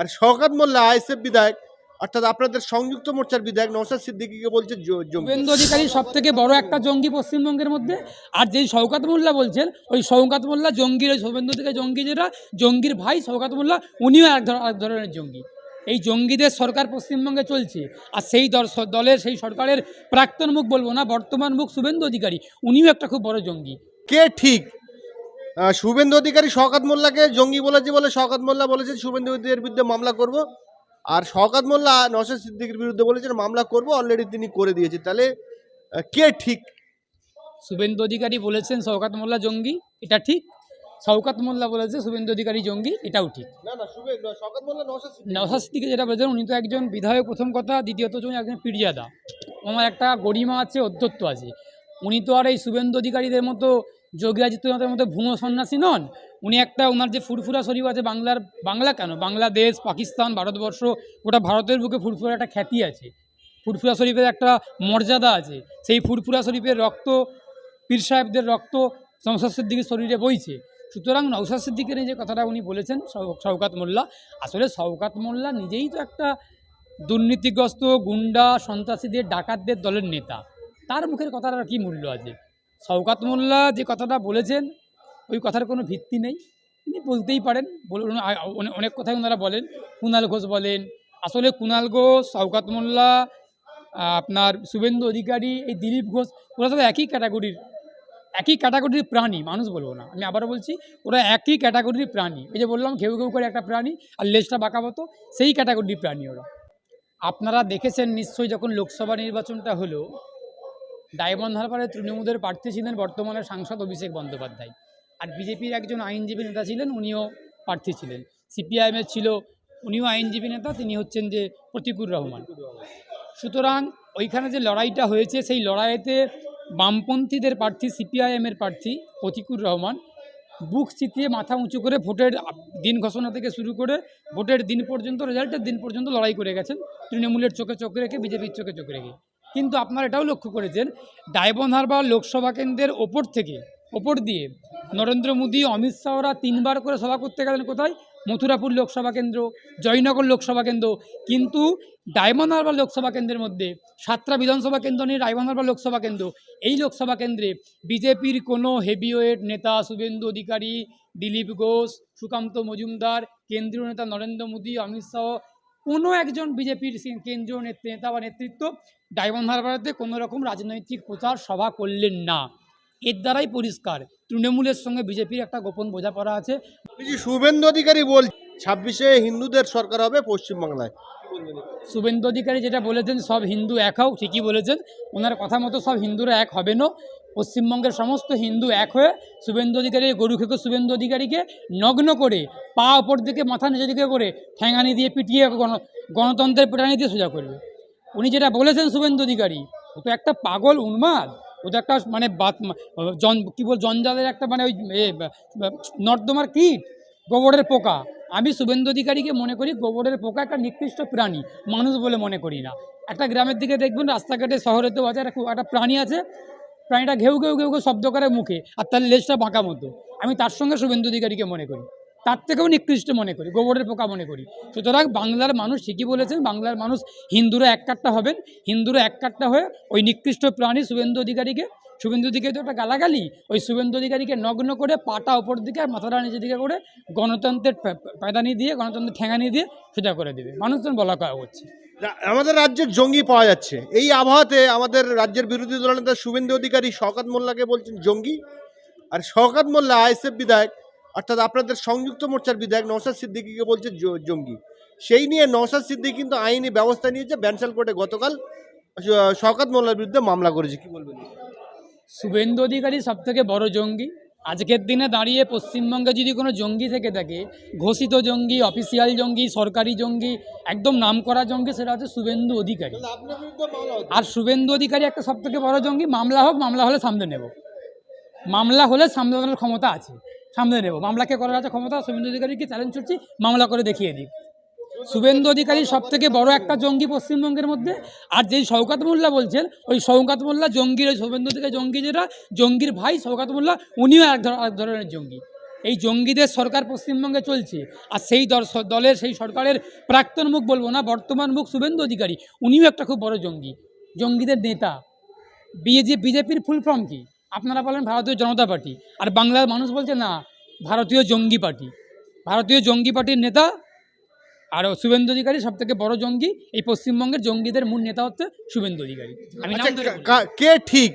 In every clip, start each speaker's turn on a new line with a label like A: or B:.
A: আর শওকাত মোল্লা ISF বিধায়ক অর্থাৎ আপনাদের সংযুক্ত মোর্চার বিধায়ক নওশাদ সিদ্দিকীকে বলছে জঙ্গি।
B: শুভেন্দু অধিকারী সব থেকে বড় একটা জঙ্গি পশ্চিমবঙ্গের মধ্যে আর যেই শওকাত মোল্লা বলছেন ওই শওকাত মোল্লা জঙ্গির ওই শুভেন্দু থেকে জঙ্গি যেটা জঙ্গির ভাই শওকাত মোল্লা উনিও এক ধর- এক ধরনের জঙ্গি। এই জঙ্গিদের সরকার পশ্চিমবঙ্গে চলছে আর সেই দল- দলের সেই সরকারের প্রাক্তন মুখ বলব না বর্তমান মুখ শুভেন্দু অধিকারী উনিও একটা খুব বড় জঙ্গি।
A: কে ঠিক? শুভেন্দু অধিকারী শওকাত মোল্লাকে জঙ্গি বলেছে বলে শওকাত মোল্লা বলেছে শুভেন্দু অধিকারীর বিরুদ্ধে মামলা করব। আর শওকাত মোল্লা নওশাদ সিদ্দিকের বিরুদ্ধে বলেছেন মামলা করব অলরেডি তিনি করে দিয়েছে তাহলে কে ঠিক?
B: শুভেন্দু অধিকারী বলেছেন শওকাত মোল্লা জঙ্গি এটা ঠিক? শওকাত মোল্লা বলেছে শুভেন্দু অধিকারী জঙ্গি এটাও ঠিক।
A: না না শুভেন্দু শওকাত মোল্লা নওশাদ সিদ্দিকী।
B: যেটা বলেছেন উনি তো একজন বিধায়ক প্রথম কথা। দ্বিতীয়ত উনি একজন পীরজাদা। আমার একটা গরিমা আছে অধ্যত্ব আছে। উনি তো আর এই শুভেন্দু অধিকারীদের মতো যোগী আদিত্যনাথের মধ্যে ভূম সন্ন্যাসী নন। উনি একটা ওনার যে ফুরফুরা শরীফ আছে বাংলার, বাংলা কেন? বাংলাদেশ, পাকিস্তান, ভারতবর্ষ, গোটা ভারতের বুকে ফুরফুরা একটা খ্যাতি আছে। ফুরফুরা শরীফের একটা মর্যাদা আছে। সেই ফুরফুরা শরীফের রক্ত, পীর সাহেবদের রক্ত নৌসাদ সিদ্দিকের শরীরে বইছে। সুতরাং নৌসাদ সিদ্দিকের যে কথাটা উনি বলেছেন শওকাত মোল্লা, আসলে শওকাত মোল্লা নিজেই তো একটা দুর্নীতিগ্রস্ত গুন্ডা, সন্ত্রাসীদের, ডাকাতদের দলের নেতা। তার মুখের কথাটার কী মূল্য আছে? শওকাত মোল্লা যে কথাটা বলেছেন, ওই কথার কোনো ভিত্তি নেই। তিনি বলতেই পারেন। বলুন অনেক- কথাই ওনারা বলেন। কুণাল ঘোষ বলেন। আসলে কুণাল ঘোষ শওকাত মোল্লা আপনার শুভেন্দু অধিকারী, এই দিলীপ ঘোষ, ওরা তো একই ক্যাটাগরির একই ক্যাটাগরির প্রাণী, মানুষ বলব না। আমি আবারও বলছি, ওরা একই ক্যাটাগরির প্রাণী। এই যে বললাম, ঘেউ ঘেউ করে একটা প্রাণী আর লেজটা বাঁকা মতো সেই ক্যাটাগরির প্রাণী ওরা। আপনারা দেখেছেন নিশ্চয়ই যখন লোকসভা নির্বাচনটা হলো ডায়মন্ড হারবারে তৃণমূলের প্রার্থী ছিলেন বর্তমানে সাংসদ অভিষেক বন্দ্যোপাধ্যায়। আর বিজেপির একজন আইনজীবী নেতা ছিলেন, উনিও প্রার্থী ছিলেন। সিপিআইএমের ছিল, উনিও আইনজীবী নেতা, তিনি হচ্ছেন যে প্রতিকুর রহমান। সুতরাং ওইখানে যে লড়াইটা হয়েছে, সেই লড়াইতে বামপন্থীদের প্রার্থী, সিপিআইএমের প্রার্থী প্রতিকুর রহমান বুক চিতিয়ে মাথা উঁচু করে ভোটের দিন ঘোষণা থেকে শুরু করে ভোটের দিন পর্যন্ত, রেজাল্টের দিন পর্যন্ত লড়াই করে গেছেন। তৃণমূলের চোখে চোখ রেখে, বিজেপির চোখে চোখ রেখে। কিন্তু আপনারা এটাও লক্ষ্য করেছেন ডায়মন্ড হারবার লোকসভা কেন্দ্রের ওপর থেকে, ওপর দিয়ে নরেন্দ্র মোদী, অমিত শাহরা তিনবার করে সভা করতে গেলেন কোথায়? মথুরাপুর লোকসভা কেন্দ্র, জয়নগর লোকসভা কেন্দ্র। কিন্তু ডায়মন্ড হারবার লোকসভা কেন্দ্রের মধ্যে সাতটা বিধানসভা কেন্দ্র নিয়ে ডায়মন্ড হারবার লোকসভা কেন্দ্র। এই লোকসভা কেন্দ্রে বিজেপির কোনো হেভিওয়েট নেতা, শুভেন্দু অধিকারী, দিলীপ ঘোষ, সুকান্ত মজুমদার, কেন্দ্রীয় নেতা নরেন্দ্র মোদী, অমিত শাহ কোনো একজন বিজেপির কেন্দ্রীয় নেত- নেতা বা নেতৃত্ব ডায়মন্ড হারবারেতে কোনো রকম রাজনৈতিক প্রচার সভা করলেন না। এর দ্বারাই পরিষ্কার। তৃণমূলের সঙ্গে বিজেপির একটা গোপন বোঝাপড়া আছে।
A: শুভেন্দু অধিকারী বল ছাব্বিশে হিন্দুদের সরকার হবে পশ্চিমবাংলায়।
B: শুভেন্দু অধিকারী যেটা বলেছেন সব হিন্দু এক হোক ঠিকই বলেছেন। ওনার কথা মতো সব হিন্দুরা এক হবে না পশ্চিমবঙ্গের সমস্ত হিন্দু এক হয়ে শুভেন্দু অধিকারী গরু খেকো শুভেন্দু অধিকারীকে নগ্ন করে পা ওপর দিকে, মাথা নিচের দিকে করে ঠ্যাঙানি দিয়ে পিটিয়ে গণ, গণতন্ত্রের পিটানি দিয়ে সোজা করবে। উনি যেটা বলেছেন শুভেন্দু অধিকারী, ও তো একটা পাগল উন্মাদ। ও তো একটা মানে বাত, জন, কী বল, জঞ্জালের একটা মানে ওই নর্দমার কীট, গোবরের পোকা। আমি শুভেন্দু অধিকারীকে মনে করি গোবরের পোকা একটা নিকৃষ্ট প্রাণী, মানুষ বলে মনে করি না। একটা গ্রামের দিকে দেখবেন, রাস্তাঘাটে শহরেতেও আছে, একটা একটা প্রাণী আছে প্রাণীটা ঘেউ ঘেউ ঘেউ ঘেউ শব্দ করে মুখে আর তার লেজটা বাঁকা মতো। আমি তার সঙ্গে শুভেন্দু অধিকারীকে মনে করি। তার থেকেও নিকৃষ্ট মনে করি, গোবরের পোকা মনে করি। সুতরাং বাংলার মানুষ ঠিকই বলেছেন, বাংলার মানুষ হিন্দুরা এক কাট্টা হবেন। হিন্দুরা এক কাট্টা হয়ে ওই নিকৃষ্ট প্রাণী শুভেন্দু অধিকারীকে, শুভেন্দু অধিকারী তো একটা গালাগালি, ওই শুভেন্দু অধিকারীকে নগ্ন করে পাটা ওপর দিকে আর মাথাটা নিচের দিকে করে গণতন্ত্রের পায়দানি দিয়ে, গণতন্ত্রের ঠেঙানি দিয়ে সোজা করে দেবে। মানুষজন বলা করা হচ্ছে।
A: আমাদের রাজ্যে জঙ্গি পাওয়া যাচ্ছে। এই আবহাওয়াতে আমাদের রাজ্যের বিরোধী দলনেতা শুভেন্দু অধিকারী শওকাত মোল্লাকে বলছেন জঙ্গি। আর শওকাত মোল্লা, আইএসএফ বিধায়ক, অর্থাৎ আপনাদের সংযুক্ত মোর্চার বিধায়ক নওশাদ সিদ্দিকীকে বলছে জঙ্গি। সেই নিয়ে নওশাদ সিদ্দিকী কিন্তু আইনি ব্যবস্থা নিয়েছে ব্যানসাল কোর্টে গতকাল শ- শওকাত মোল্লার বিরুদ্ধে মামলা করেছে। কি বলবেন?
B: শুভেন্দু অধিকারী সব থেকে বড় জঙ্গি। আজকের দিনে দাঁড়িয়ে পশ্চিমবঙ্গে যদি কোনো জঙ্গি থেকে থাকে ঘোষিত জঙ্গি অফিসিয়াল জঙ্গি সরকারি জঙ্গি একদম নামকরা জঙ্গি সেটা হচ্ছে শুভেন্দু অধিকারী। আর শুভেন্দু অধিকারী একটা সব থেকে বড় জঙ্গি মামলা হোক মামলা হলে সামনে নেব। মামলা হলে সামলানোর ক্ষমতা আছে। সামনে নেব। মামলাকে করার আছে ক্ষমতা? শুভেন্দু অধিকারীকে চ্যালেঞ্জ করছি মামলা করে দেখিয়ে দিই শুভেন্দু অধিকারী সব থেকে বড় একটা জঙ্গি পশ্চিমবঙ্গের মধ্যে, আর যেই শওকাত মোল্লা বলছেন, ওই শওকাত মোল্লা জঙ্গির, ওই শুভেন্দু থেকে জঙ্গি যেটা, জঙ্গির ভাই শওকাত মোল্লা, উনিও এক ধর- এক ধরনের জঙ্গি। এই জঙ্গিদের সরকার পশ্চিমবঙ্গে চলছে, আর সেই দল দলের, সেই সরকারের প্রাক্তন মুখ বলব না, বর্তমান মুখ শুভেন্দু অধিকারী, উনিও একটা খুব বড় জঙ্গি, জঙ্গিদের নেতা। বিজে, বিজেপির ফুল ফর্ম কি? আপনারা বলেন ভারতীয় জনতা পার্টি, আর বাংলার মানুষ বলছে না, ভারতীয় জঙ্গি পার্টি। ভারতীয় জঙ্গি পার্টির নেতা আর শুভেন্দু অধিকারী সব থেকে বড় জঙ্গি এই পশ্চিমবঙ্গের জঙ্গিদের মূল নেতা হচ্ছে শুভেন্দু অধিকারী। আমি নাম
A: আচ্ছা,
B: ধরে
A: কা-
B: বলছি।
A: কে ঠিক?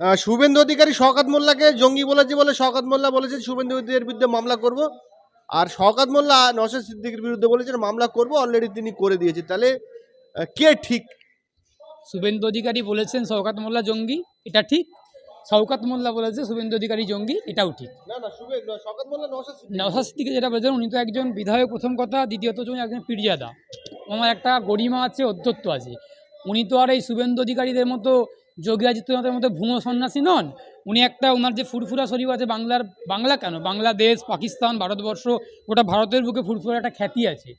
A: আহ, শুভেন্দু অধিকারী শওকাত মোল্লাকে জঙ্গি বলেছে বলে শওকাত মোল্লা বলেছে শুভেন্দু অধিকারীর বিরুদ্ধে মামলা করব। আর শওকাত মোল্লা নসর সিদ্দিকের বিরুদ্ধে বলেছেন মামলা করব অলরেডি তিনি করে দিয়েছে তাহলে আহ, কে ঠিক?
B: শুভেন্দু অধিকারী বলেছেন শওকাত মোল্লা জঙ্গি এটা ঠিক? শওকাত মোল্লা বলেছে শুভেন্দু অধিকারী জঙ্গি এটাও ঠিক। নওশাদ সিদ্দিকি। যেটা বলেছেন উনি তো একজন বিধায়ক প্রথম কথা। দ্বিতীয়ত উনি একজন পিরিয়াদা আমার একটা গরিমা আছে অধ্যত্ব আছে। উনি তো আর এই শুভেন্দু অধিকারীদের মতো যোগী আদিত্যনাথের মতো ভূমো সন্ন্যাসী নন। উনি একটা ওনার যে ফুরফুরা শরীফ আছে বাংলার বাংলা কেন? বাংলাদেশ পাকিস্তান ভারতবর্ষ গোটা ভারতের বুকে ফুরফুরা একটা খ্যাতি আছে।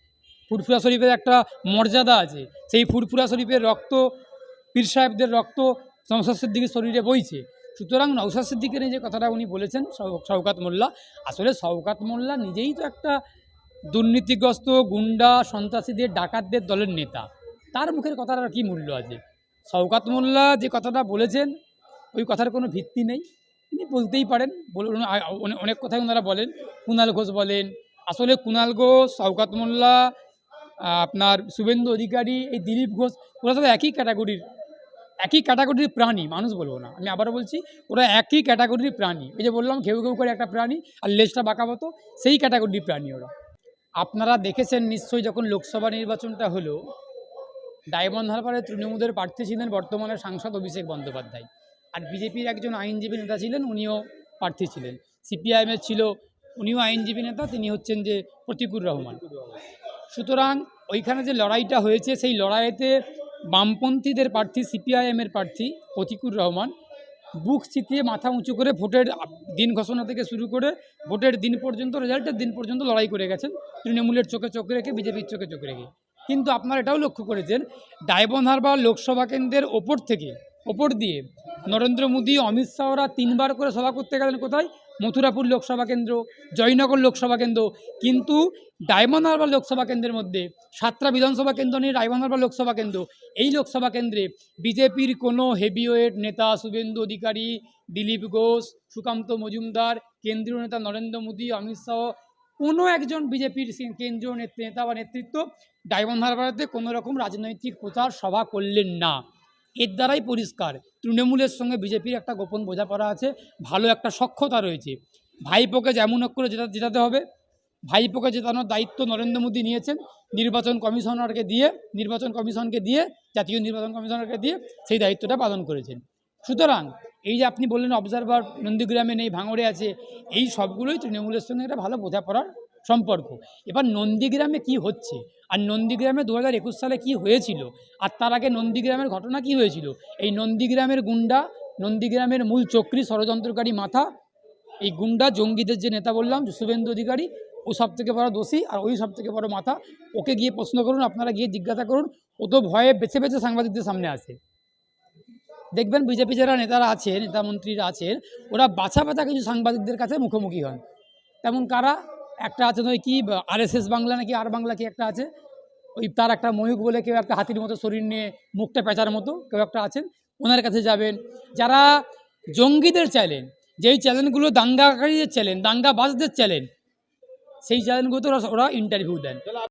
B: ফুরফুরা শরীফের একটা মর্যাদা আছে। সেই ফুরফুরা শরীফের রক্ত পীর সাহেবদের রক্ত নৌসাদ সিদ্দিকের শরীরে বইছে। সুতরাং নৌসাদ সিদ্দিকের যে কথাটা উনি বলেছেন শও- শওকাত মোল্লা, আসলে শওকাত মোল্লা নিজেই তো একটা দুর্নীতিগ্রস্ত গুন্ডা, সন্ত্রাসীদের, ডাকাতদের দলের নেতা। তার মুখের কথাটার কী মূল্য আছে? শওকাত মোল্লা যে কথাটা বলেছেন, ওই কথার কোনো ভিত্তি নেই। তিনি বলতেই পারেন বলুন অনেক কথাই ওনারা বলেন। কুণাল ঘোষ বলেন, আসলে কুণাল ঘোষ, শওকাত মোল্লা আপনার শুভেন্দু অধিকারী, এই দিলীপ ঘোষ, ওরা সব একই ক্যাটাগরির। একই ক্যাটাগরির প্রাণী, মানুষ বলব না। আমি আবারও বলছি, ওরা একই ক্যাটাগরির প্রাণী। এই যে বললাম, ঘেউ ঘেউ করে একটা প্রাণী আর লেজটা বাঁকা মতো সেই ক্যাটাগরির প্রাণী ওরা। আপনারা দেখেছেন নিশ্চয়ই যখন লোকসভা নির্বাচনটা হলো ডায়মন্ড হারবারের তৃণমূলের প্রার্থী ছিলেন বর্তমানে সাংসদ অভিষেক বন্দ্যোপাধ্যায়। আর বিজেপির একজন আইনজীবী নেতা ছিলেন, উনিও প্রার্থী ছিলেন। সিপিআইএমের ছিল, উনিও আইনজীবী নেতা, তিনি হচ্ছেন যে প্রতিকুর রহমান। সুতরাং ওইখানে যে লড়াইটা হয়েছে, সেই লড়াইতে বামপন্থীদের প্রার্থী, সিপিআইএমের প্রার্থী প্রতিকুর রহমান। বুক চিতিয়ে মাথা উঁচু করে ভোটের দিন ঘোষণা থেকে শুরু করে ভোটের দিন পর্যন্ত, রেজাল্টের দিন পর্যন্ত লড়াই করে গেছেন। তৃণমূলের চোখে চোখ রেখে, বিজেপির চোখে চোখ রেখে। কিন্তু আপনারা এটাও লক্ষ্য করেছেন ডায়মন্ড হারবার লোকসভা কেন্দ্রের ওপর থেকে, ওপর দিয়ে নরেন্দ্র মোদী, অমিত শাহরা তিনবার করে সভা করতে গেলেন কোথায়? মথুরাপুর লোকসভা কেন্দ্র, জয়নগর লোকসভা কেন্দ্র, কিন্তু ডায়মন্ড হারবার লোকসভা কেন্দ্রের মধ্যে, সাতটা বিধানসভা কেন্দ্র নিয়ে ডায়মন্ড হারবার লোকসভা কেন্দ্র। এই লোকসভা কেন্দ্রে বিজেপির কোনো হেভিওয়েট নেতা শুভেন্দু অধিকারী, দিলীপ ঘোষ, সুকান্ত মজুমদার, কেন্দ্রীয় নেতা নরেন্দ্র মোদী, অমিত শাহ, কোনো একজন বিজেপির কেন্দ্রীয় নেত- বা নেতৃত্ব ডায়মন্ড হারবারেতে কোনো রকম রাজনৈতিক প্রচার সভা করলেন না। এর দ্বারাই পরিষ্কার। তৃণমূলের সঙ্গে বিজেপির একটা গোপন বোঝাপড়া আছে, ভালো একটা সক্ষতা রয়েছে। ভাইপোকে যেমন করে জেতা জেতাতে হবে, ভাইপোকে জেতানোর দায়িত্ব নরেন্দ্র মোদী নিয়েছেন, নির্বাচন কমিশনারকে দিয়ে, নির্বাচন কমিশনকে দিয়ে, জাতীয় নির্বাচন কমিশনারকে দিয়ে সেই দায়িত্বটা পালন করেছেন। সুতরাং এই যে আপনি বললেন অবজারভার নন্দীগ্রামে নেই, ভাঙড়ে আছে, এই সবগুলোই তৃণমূলের সঙ্গে একটা ভালো বোঝাপড়ার সম্পর্ক। এবার নন্দীগ্রামে কি হচ্ছে? আর নন্দীগ্রামে দু হাজার একুশ সালে কি হয়েছিল? আর তার আগে নন্দীগ্রামের ঘটনা কি হয়েছিল? এই নন্দীগ্রামের গুন্ডা, নন্দীগ্রামের মূল চক্রী ষড়যন্ত্রকারী মাথা, এই গুন্ডা জঙ্গিদের যে নেতা বললাম শুভেন্দু অধিকারী, ও সব থেকে বড় দোষী আর ওই সব থেকে বড় মাথা, ওকে গিয়ে প্রশ্ন করুন, আপনারা গিয়ে জিজ্ঞাসা করুন, ও তো ভয়ে বেছে বেছে সাংবাদিকদের সামনে আসে। দেখবেন বিজেপি যারা নেতারা আছেন নেতা মন্ত্রীরা আছেন, ওরা বাছা বাছা কিছু সাংবাদিকদের কাছে মুখোমুখি হন। তেমন কারা? একটা আছে নয় কি, আরএসএস বাংলা নাকি, আর বাংলা কি একটা আছে? ওই তার একটা ময়ূক বলে কেউ একটা হাতির মতো শরীর নিয়ে মুখটা পেঁচার মতো কেউ একটা আছেন, ওনার কাছে যাবেন। যারা জঙ্গিদের চ্যালেঞ্জ, যেই চ্যালেঞ্জগুলো দাঙ্গাকারীদের চ্যালেঞ্জ, দাঙ্গাবাজদের চ্যালেঞ্জ, সেই ওরা ওরা ইন্টারভিউ দেন।